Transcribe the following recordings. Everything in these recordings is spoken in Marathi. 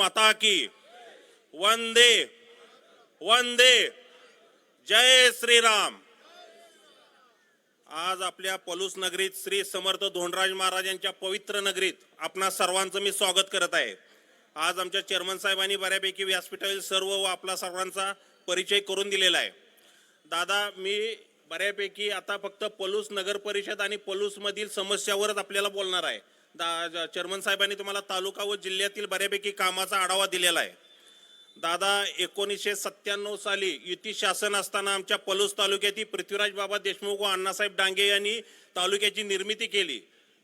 माता की। वंदे वंदे। जय श्रीराम। आज आपल्या पलूस नगरीत श्री समर्थ धोंडराज महाराज यांच्या पवित्र नगरीत आपणा सर्वांचं मी स्वागत करत आहे. आज आमच्या चेअरमन साहेबांनी बऱ्यापैकी व्यासपीठातील सर्व व आपला सर्वांचा परिचय करून दिलेला आहे. दादा मी बऱ्यापैकी आता फक्त पलूस नगर परिषद आणि पलूसमधील समस्यावरच आपल्याला बोलणार आहे. दा चेअरमन साहेबांनी तुम्हाला तालुका व जिल्ह्यातील बऱ्यापैकी कामाचा आढावा दिलेला आहे. दादा एकोणीसशे सत्त्याण्णव साली युती शासन असताना आमच्या पलूस तालुक्यातील पृथ्वीराज बाबा देशमुख व अण्णासाहेब डांगे यांनी तालुक्याची निर्मिती केली.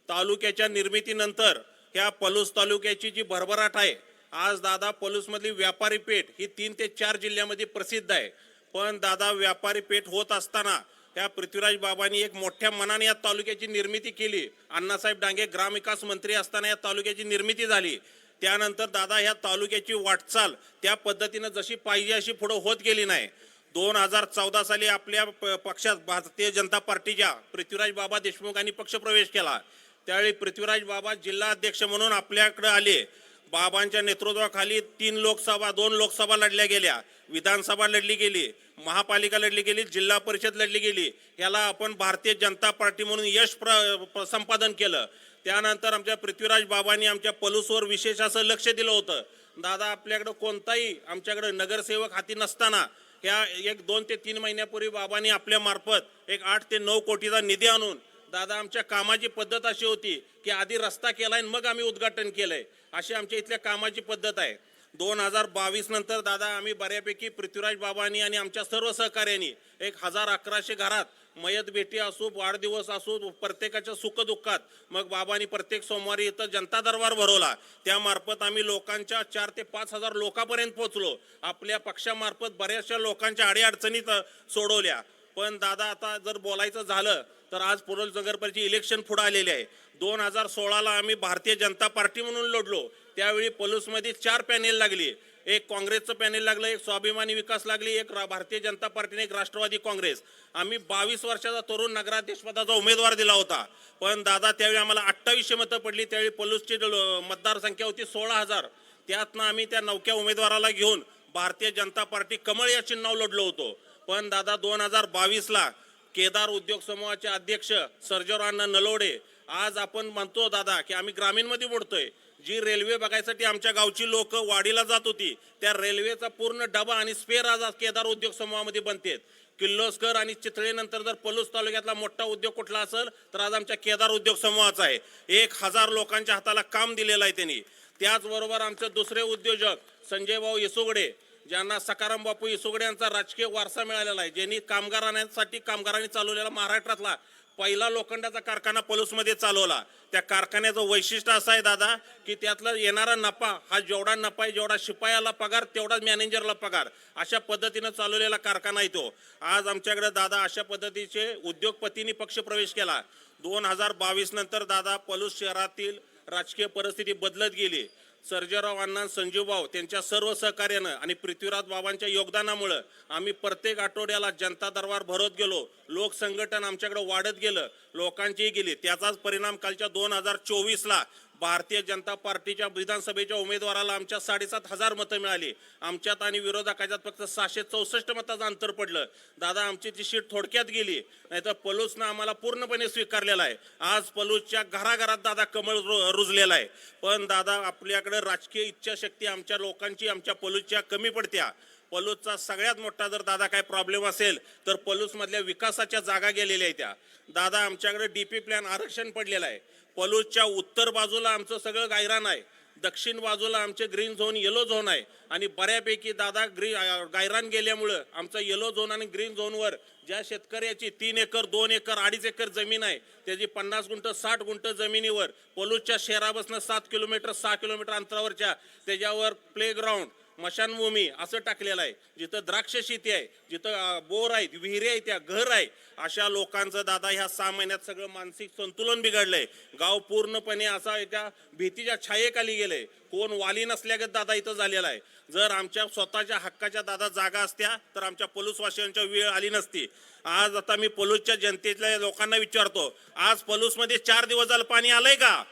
तालुक्याच्या निर्मितीनंतर ह्या पलूस तालुक्याची जी भरभराट आहे आज दादा पलूसमधली व्यापारी पेठ ही तीन ते चार जिल्ह्यामध्ये प्रसिद्ध आहे. पण दादा व्यापारी पेठ होत असताना त्या पृथ्वीराज बाबांनी एक मोठ्या मनाने या तालुक्याची निर्मिती केली. अण्णासाहेब डांगे ग्रामविकास मंत्री असताना या तालुक्याची निर्मिती झाली. त्यानंतर दादा ह्या तालुक्याची वाटचाल त्या पद्धतीनं जशी पाहिजे अशी पुढं होत गेली नाही. दोन हजार चौदा साली आपल्या प- पक्षात भारतीय जनता पार्टीच्या पृथ्वीराज बाबा देशमुखांनी पक्षप्रवेश केला. त्यावेळी पृथ्वीराज बाबा जिल्हा अध्यक्ष म्हणून आपल्याकडे आले. बाबांच्या नेतृत्वाखाली तीन लोकसभा दोन लोकसभा लढल्या गेल्या. विधानसभा लढली गेली. महापालिका लढली गेली जिल्हा परिषद लढली गेली याला आपण भारतीय जनता पार्टी म्हणून यश प्र संपादन केलं. त्यानंतर आमच्या पृथ्वीराज बाबांनी आमच्या पलूसवर विशेष असं लक्ष दिलं होतं. दादा आपल्याकडं कोणताही आमच्याकडे नगरसेवक हाती नसताना ह्या एक दोन ते तीन महिन्यापूर्वी बाबांनी आपल्या मार्फत एक आठ ते नऊ कोटीचा निधी आणून दादा आमच्या कामाची पद्धत अशी होती की आधी रस्ता केलाय आणि मग आम्ही उद्घाटन केलंय. अशी आमच्या इथल्या कामाची पद्धत आहे. दोन हजार बावीस नंतर दादा आम्ही बऱ्यापैकी पृथ्वीराज बाबांनी आणि आमच्या सर्व सहकार्यांनी एक हजार अकराशे घरात मयत भेटी असो वाढदिवस असो प्रत्येकाच्या सुखदुःखात मग बाबांनी प्रत्येक सोमवारी इथं जनता दरबार भरवला. त्यामार्फत आम्ही लोकांच्या चार ते पाच हजार लोकांपर्यंत पोहोचलो. आपल्या पक्षामार्फत बऱ्याचशा लोकांच्या अडीअडचणीत सोडवल्या. पण दादा आता जर बोलायचं झालं तर आज पुरल नगर इलेक्शन पुढे आलेले आहे. दोन हजार सोळाला आम्ही भारतीय जनता पार्टी म्हणून लढलो. त्यावेळी पलूसमध्ये चार पॅनेल लागली. एक काँग्रेसचं पॅनेल लागलं एक स्वाभिमानी विकास लागली एक भारतीय जनता पार्टीने एक राष्ट्रवादी काँग्रेस. आम्ही बावीस वर्षाचा तरुण नगराध्यक्ष पदाचा उमेदवार दिला होता. पण दादा त्यावेळी आम्हाला अठ्ठावीसशे मतं पडली. त्यावेळी पलूसची मतदारसंख्या मतदार संख्या होती सोळा हजार. त्यातनं आम्ही त्या नवक्या उमेदवाराला घेऊन भारतीय जनता पार्टी कमळ या चिन्हावर लढलो होतो. पण दादा दोन हजार बावीसला केदार उद्योग समूहाचे अध्यक्ष सर्जराव अण्णा नलोडे. आज आपण म्हणतो दादा की आम्ही ग्रामीणमध्ये मोडतोय. जी रेल्वे बघायसाठी आमच्या गावची लोक वाडीला जात होती त्या रेल्वेचा पूर्ण डबा आणि स्पेअर आज केदार उद्योग समूहामध्ये बनतेत. किल्लोस्कर आणि चितळेनंतर जर पलूस तालुक्यातला मोठा उद्योग कुठला असेल तर आज आमच्या केदार उद्योग समूहाचा आहे. एक हजार लोकांच्या हाताला काम दिलेलं आहे त्यांनी. त्याचबरोबर आमचे दुसरे उद्योजक संजय भाऊ येसुगडे ज्यांना सकाराम बापू इसोगडे यांचा राजकीय वारसा मिळालेला आहे ज्यांनी कामगारांसाठी कामगारांनी चालवलेला महाराष्ट्रातला पहिला लोखंडाचा कारखाना पलूसमध्ये चालवला. त्या कारखान्याचं वैशिष्ट्य असं आहे दादा की त्यातला येणारा नफा हा जेवढा नफा आहे जेवढा शिपायाला पगार तेवढाच मॅनेजरला पगार. अशा पद्धतीनं चालवलेला कारखाना आहे तो. आज आमच्याकडे दादा अशा पद्धतीचे उद्योगपतींनी पक्ष प्रवेश केला. दोन हजार बावीस नंतर दादा पलूस शहरातील राजकीय परिस्थिती बदलत गेली. सर्जेराव अण्णा संजीवभाऊ त्यांच्या सर्व सहकार्यानं आणि पृथ्वीराज बाबांच्या योगदानामुळं आम्ही प्रत्येक आठवड्याला जनता दरबार भरत गेलो. लोकसंघटन आमच्याकडे वाढत गेलं. लोकांचीही गेली. त्याचाच परिणाम कालच्या दोन हजार चोवीसला भारतीय जनता पार्टीच्या विधानसभेच्या उमेदवाराला आमच्या साडेसात हजार मतं मिळाली. आमच्यात आणि विरोधकाच्यात फक्त सहाशे चौसष्ट मताचं अंतर पडलं. दादा आमची ती शीट थोडक्यात गेली. नाहीतर पलूसनं आम्हाला पूर्णपणे स्वीकारलेला आहे. आज पलूसच्या घराघरात दादा कमळ रु- रुजलेला आहे. पण दादा आपल्याकडे राजकीय इच्छाशक्ती आमच्या लोकांची आमच्या पलूसच्या कमी पडत्या. पलूसचा सगळ्यात मोठा जर दादा काय प्रॉब्लेम असेल तर पलूसमधल्या विकासाच्या जागा गेलेल्या आहेत त्या. दादा आमच्याकडे डीपी प्लॅन आरक्षण पडलेलं आहे. पलूसच्या उत्तर बाजूला आमचं सगळं गायरान आहे. दक्षिण बाजूला आमचे ग्रीन झोन येलो झोन आहे. आणि बऱ्यापैकी दादा ग्री गायरान गेल्यामुळं आमचं येलो झोन आणि ग्रीन झोनवर ज्या शेतकऱ्याची तीन एकर दोन एकर अडीच एकर जमीन आहे त्याची पन्नास गुंठ साठ गुंठ जमिनीवर पलूसच्या शहरापासून सात किलोमीटर सहा किलोमीटर अंतरावरच्या त्याच्यावर प्लेग्राऊंड मशानभूमी असं टाकलेलं आहे. जिथं द्राक्ष शेती आहे जिथं बोर आहेत विहिरी आहे त्या घर आहे अशा लोकांचं दादा ह्या सहा महिन्यात सगळं मानसिक संतुलन बिघडलंय. गाव पूर्णपणे असा एका भीतीच्या छायेखाली गेलंय. कोण वाली नसल्यागत दादा इथं झालेला आहे. जर आमच्या स्वतःच्या हक्काच्या दादा जागा असत्या तर आमच्या पलूसवासियांच्या वेळ आली नसती. आज आता मी पलूसच्या जनतेतल्या लोकांना विचारतो आज पलूसमध्ये चार दिवस झालं पाणी आलंय का?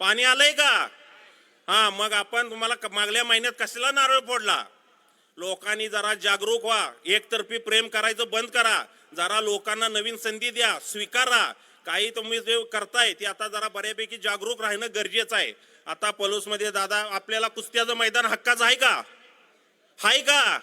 पाणी आलंय का? हा मग आपण तुम्हाला मागल्या महिन्यात कसला नारळ फोडला? लोकांनी जरा जागरूक व्हा. एकतर्फी प्रेम करायचं बंद करा. जरा लोकांना नवीन संधी द्या स्वीकारा. काही तुम्ही जे करताय ते आता जरा बऱ्यापैकी जागरूक राहणं गरजेचं आहे. आता पलूसमध्ये दादा आपल्याला कुस्त्याचं मैदान हक्काचं आहे का? हाय का?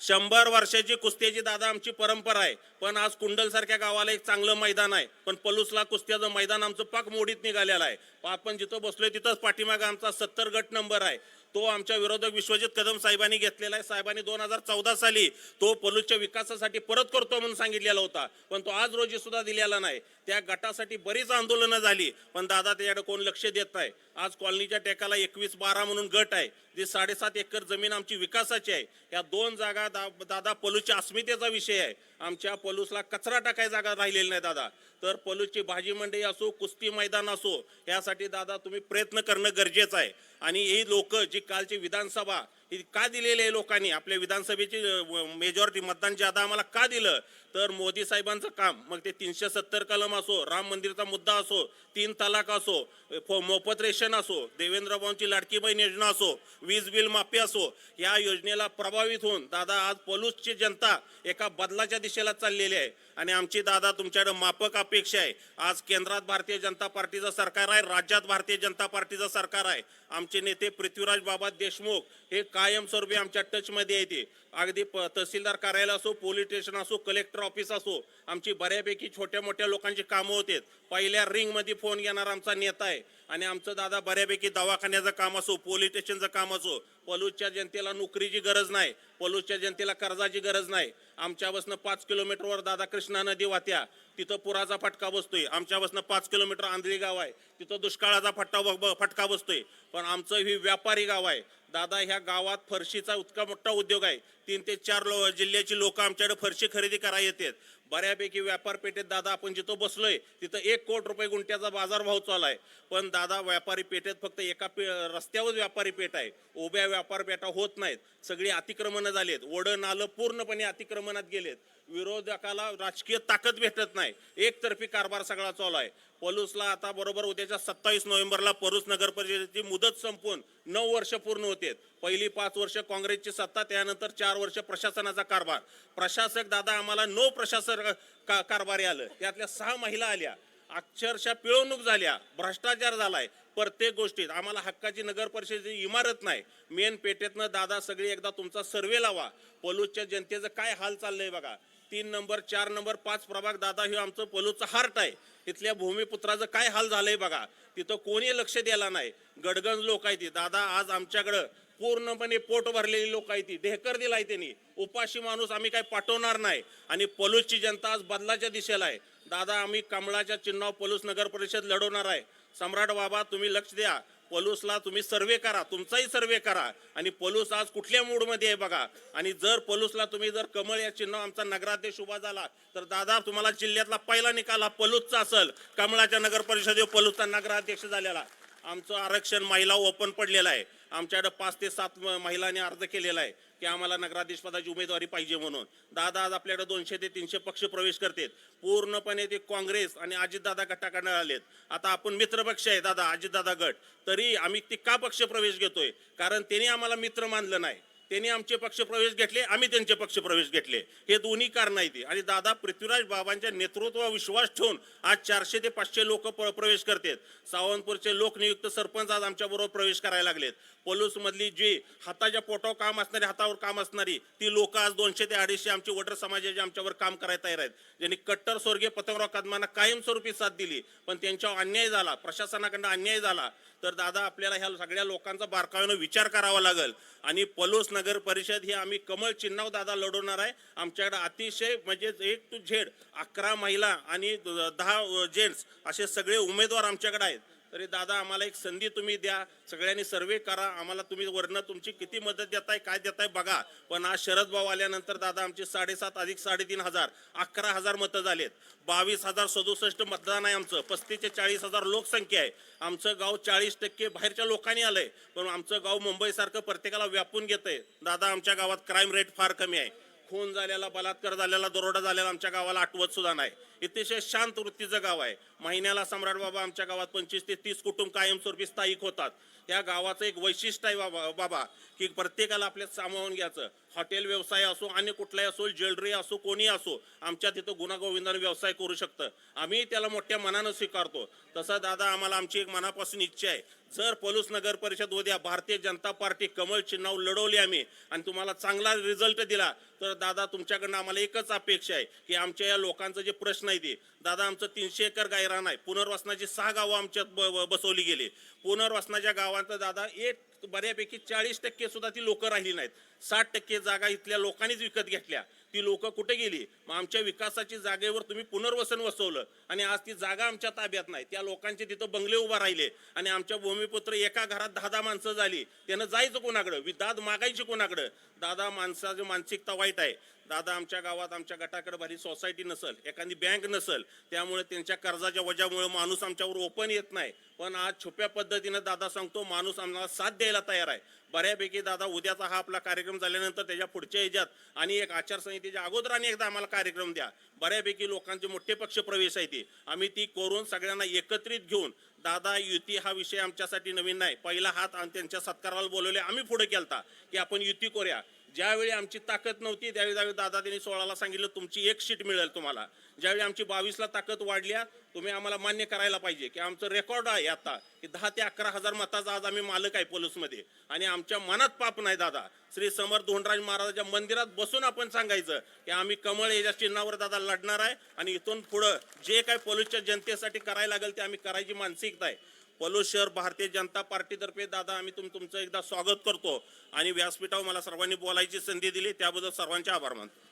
शंभर वर्षाची कुस्त्याची दादा आमची परंपरा आहे. पण आज कुंडलसारख्या गावाला एक चांगलं मैदान आहे. पण पलूसला कुस्त्याचं मैदान आमचं पाक मोडीत निघालेलं आहे. आपण जिथं बसलोय तिथंच पाठीमागे आमचा सत्तर गट नंबर आहे. तो आमच्या विरोधक विश्वजित कदम साहेबांनी घेतलेला आहे. साहेबांनी दोन हजार चौदा साली तो पलूसच्या विकासासाठी परत करतो म्हणून सांगितलेला होता. पण तो आज रोजी सुद्धा दिलेला नाही. त्या गटासाठी बरीच आंदोलनं झाली. पण दादा त्याच्याकडे कोण लक्ष देत नाही. आज कॉलनीच्या टेकाला एकवीस बारा म्हणून गट आहे. जी साडेसात एकर जमीन आमची विकासाची आहे या दोन जागा दा, दादा पलूसच्या अस्मितेचा विषय आहे. आमच्या पलूसला कचरा टाकाय जागा राहिलेली नाही दादा. तर पलूसची भाजी मंडई असो कुस्ती मैदान असो यासाठी दादा तुम्ही प्रयत्न करणं गरजेचं आहे. आणि ही लोक जी कालची विधानसभा ही का दिलेली आहे लोकांनी? आपल्या विधानसभेची मेजॉरिटी मतदान ज्यादा आम्हाला का दिलं? तर मोदी साहेबांचं काम. मग ते तीनशे सत्तर कलम असो राम मंदिरचा मुद्दा असो तीन तलाक असो फो- मोफत रेशन असो देवेंद्र लाडकी बहीण योजना असो वीज बिल माफी असो या योजनेला प्रभावित होऊन दादा आज पलूसची जनता एका बदलाच्या दिशेला चाललेली आहे. आणि आमची दादा तुमच्याकडे मापक अपेक्षा आहे. आज केंद्रात भारतीय जनता पार्टीचं सरकार आहे राज्यात भारतीय जनता पार्टीचं सरकार आहे. आमचे नेते पृथ्वीराज बाबा देशमुख हे कायमस्वरूपी आमच्या टचमध्ये येते. अगदी प- तहसीलदार कार्यालय असो पोलीस स्टेशन असो कलेक्टर ऑफिस असो आमची बऱ्यापैकी छोट्या मोठ्या लोकांची कामं होतात. पहिल्या रिंगमध्ये फोन घेणारा आमचा नेता आहे. आणि आमचं दादा बऱ्यापैकी दवाखान्याचं काम असो पोलीस स्टेशनचं काम असो पलूसच्या जनतेला नोकरीची गरज नाही. पलूसच्या जनतेला कर्जाची गरज नाही. आमच्यापासनं पाच किलोमीटरवर दादा कृष्णा नदी वाहत्या. तिथं पुराचा फटका बसतोय. आमच्यापासून पाच किलोमीटर आंधळी गाव आहे. तिथं दुष्काळाचा फटका फटका बसतोय. पण आमचं ही व्यापारी गाव आहे. दादा ह्या गावात फरशीचा इतका मोठा उद्योग आहे. तीन ते चार लो जिल्ह्याची लोक आमच्याकडे फरशी खरेदी करायला येतात. बऱ्यापैकी व्यापार पेठेत दादा आपण जिथं बसलोय तिथं एक कोट रुपये गुंठ्याचा बाजारभाव चालू आहे. पण दादा व्यापारी पेठेत फक्त एका पे रस्त्यावर व्यापारी पेठ आहे. उभ्या व्यापार पेठा होत नाहीत. सगळी अतिक्रमणं झालीत. ओढं नालं पूर्णपणे अतिक्रमणात गेलेत. विरोधकाला राजकीय ताकद भेटत नाही. एकतर्फी कारभार सगळा चालू आहे. पलूसला आता बरोबर उद्याच्या सत्तावीस नोव्हेंबरला पलूस नगर परिषदेची मुदत संपून नऊ वर्ष पूर्ण होते. पहिली पाच वर्ष काँग्रेसची सत्ता त्यानंतर चार वर्ष प्रशासनाचा कारभार. प्रशासक दादा आम्हाला नो प्रशासन सर का- कारभारी आलं. त्यातल्या सहा महिला आल्या. अक्षरशः पिळवणूक झाल्या. भ्रष्टाचार झालाय. प्रत्येक गोष्टीत. आम्हाला हक्काची नगर परिषदेची इमारत नाही. मेन पेठेतनं दादा सगळी एकदा तुमचा सर्वे लावा. पलूसच्या जनतेचं काय हाल चाललंय बघा. तीन नंबर चार नंबर पाच प्रभाग दादा हे आमचं पलूचं हार्ट आहे. इथल्या भूमिपुत्राचं काय हाल झालंय बघा. तिथं कोणी लक्ष द्यायला नाही. गडगंज लोक आहे ती. दादा आज आमच्याकडं पूर्णपणे पोट भरलेली लोक आहे ती. ढेकर दिलाय त्यांनी. उपाशी माणूस आम्ही काय पाठवणार नाही. आणि पलूसची जनता आज बदलाच्या दिशेला आहे. दादा आम्ही कमळाच्या चिन्हाव पलूस नगर परिषद लढवणार आहे. सम्राट बाबा तुम्ही लक्ष द्या. पलूसला तुम्ही सर्वे करा. तुमचाही सर्वे करा. आणि पलूस आज कुठल्या मूडमध्ये आहे बघा. आणि जर पलूसला तुम्ही जर कमळ या चिन्ह आमचा नगराध्यक्ष उभा झाला तर दादा तुम्हाला जिल्ह्यातला पहिला निकाल हा पलूसचा असेल. कमळाच्या नगर परिषदेवर पलूसचा नगराध्यक्ष झालेला. आमचं आरक्षण महिला ओपन पडलेलं आहे. आमच्याकडं पाच ते सात महिलांनी अर्ज केलेला आहे की आम्हाला नगराधीश पदाची उमेदवारी पाहिजे म्हणून. दादा आज आपल्याकडे दोनशे ते तीनशे पक्ष प्रवेश करतात. पूर्णपणे ते काँग्रेस आणि अजितदादा गटाकडे आलेत. आता आपण मित्र पक्ष आहे दादा अजितदादा गट. तरी आम्ही ते का पक्ष प्रवेश घेतोय? कारण त्यांनी आम्हाला मित्र मानलं नाही. त्यांनी आमचे पक्ष प्रवेश घेतले आम्ही त्यांचे पक्ष प्रवेश घेतले. हे दोन्ही कारण आहेत आणि दादा पृथ्वीराज बाबांच्या नेतृत्वावर विश्वास ठेवून आज चारशे ते पाचशे लोक प्रवेश करतात. सावंतपूरचे लोकनियुक्त सरपंच आज आमच्या बरोबर प्रवेश करायला लागलेत. पलूसमधली जी हाताच्या पोटावर काम असणारी हातावर काम असणारी ती लोक आज दोनशे ते अडीचशे आमचे वटर समाजाचे आमच्यावर काम करायला तयार आहेत. ज्यांनी कट्टर स्वर्गीय पतंगराव कदमांना कायमस्वरूपी साथ दिली. पण त्यांच्यावर अन्याय झाला प्रशासनाकडनं अन्याय झाला. तर दादा आपल्याला ह्या सगळ्या लोकांचा बारकाव्यानं विचार करावा लागेल. आणि पलूस नगर परिषद ही आम्ही कमळ चिन्हाव दादा लढवणार आहे. आमच्याकडे अतिशय म्हणजे एक टू झेड अकरा महिला आणि दहा जेंट्स असे सगळे उमेदवार आमच्याकडे आहेत. तरी दादा आम्हाला एक संधी तुम्ही द्या. सगळ्यांनी सर्वे करा. आम्हाला तुम्ही वरनं तुमची किती मदत देताय काय देताय बघा. पण आज शरद भाऊ आल्यानंतर दादा आमचे साडेसात अधिक साडेतीन हजार अकरा हजार मतं झालेत. बावीस हजार सदुसष्ट मतदान आहे आमचं. पस्तीस ते चाळीस हजार लोकसंख्या आहे. आमचं गाव चाळीस टक्के बाहेरच्या लोकांनी आलंय. पण आमचं गाव मुंबईसारखं प्रत्येकाला व्यापून घेतंय. दादा आमच्या गावात क्राईम रेट फार कमी आहे. खून झालेला बलात्कार झालेला दरोडा झालेला आमच्या गावाला आठवत सुद्धा नाही. अतिशय शांत वृत्तीचं गाव आहे. महिन्याला सम्राट बाबा आमच्या गावात पंचवीस ते तीस कुटुंब कायमस्वरूपी स्थायिक होतात. या गावाचं एक वैशिष्ट्य आहे बाबा बाबा. की प्रत्येकाला आपल्यात सामावून घ्यायचं. हॉटेल व्यवसाय असो आणि कुठलाही असो ज्वेलरी असो कोणी असो आमच्या तिथं गुणागोविंदाने व्यवसाय करू शकतं. आम्ही त्याला मोठ्या मनानं स्वीकारतो. तसं दादा आम्हाला आमची एक मनापासून इच्छा आहे. जर पलूस नगर परिषद उद्या भारतीय जनता पार्टी कमल चिन्हावर लढवली आम्ही आणि तुम्हाला चांगला रिझल्ट दिला तर दादा तुमच्याकडनं आम्हाला एकच अपेक्षा आहे की आमच्या या लोकांचं जे प्रश्न आहे ते. दादा आमचं तीनशे एकर गायरान आहे. पुनर्वसनाची सहा गावं आमच्यात ब- बसवली गेली. पुनर्वसनाच्या गावांचं दादा एक बऱ्यापैकी चाळीस टक्के सुद्धा ती लोक राहिली नाहीत. साठ टक्के जागा इथल्या लोकांनीच विकत घेतल्या. ती लोक कुठे गेली? मग आमच्या विकासाची जागेवर तुम्ही पुनर्वसन वसवलं आणि आज ती जागा आमच्या ताब्यात नाही. त्या लोकांचे तिथं बंगले उभा राहिले आणि आमच्या भूमिपुत्र एका घरात दहा दहा माणसं झाली. त्यानं जायचं कोणाकडं? विदाद मागायची कोणाकडं? दादा माणसाची मानसिकता वाईट आहे. दादा आमच्या गावात आमच्या गटाकडे भारी सोसायटी नसल एखादी बँक नसल त्यामुळे त्यांच्या कर्जाच्या वजामुळे माणूस आमच्यावर ओपन येत नाही. पण आज छुप्या पद्धतीनं दादा सांगतो माणूस आम्हाला साथ द्यायला तयार आहे. बऱ्यापैकी दादा उद्याचा हा आपला कार्यक्रम झाल्यानंतर त्याच्या पुढच्या ह्याच्यात आणि एक आचारसंहितेच्या अगोदर आणि एकदा आम्हाला कार्यक्रम द्या. बऱ्यापैकी लोकांचे मोठे पक्ष प्रवेश आहे ते. आम्ही ती करून सगळ्यांना एकत्रित घेऊन दादा युती हा विषय आमच्यासाठी नवीन नाही. पहिला हात आणि त्यांच्या सत्काराला बोलवले आम्ही पुढे केलता की आपण युती करूया. ज्यावेळी आमची ताकद नव्हती त्यावेळी त्यावेळी दादा त्यांनी सोळाला सांगितलं तुमची एक सीट मिळेल तुम्हाला. ज्यावेळी आमची बावीसला ताकद वाढल्या तुम्ही आम्हाला मान्य करायला पाहिजे की आमचं रेकॉर्ड आहे आता की दहा ते अकरा हजार मताचा आज आम्ही मालक आहे पोलीसमध्ये. आणि आमच्या मनात पाप नाही दादा. श्री समर्थ धोंडराज महाराजाच्या मंदिरात बसून आपण सांगायचं की आम्ही कमळ याच्या चिन्हावर दादा लढणार आहे आणि इथून पुढं जे काय पोलीसच्या जनतेसाठी करायला लागेल ते आम्ही करायची मानसिकता आहे. पलो शहर भारतीय जनता पार्टीतर्फे दादा आम्ही तुम तुमचं एकदा स्वागत करतो. आणि व्यासपीठावर मला सर्वांनी बोलायची संधी दिली. त्याबद्दल सर्वांचे आभार मानतो.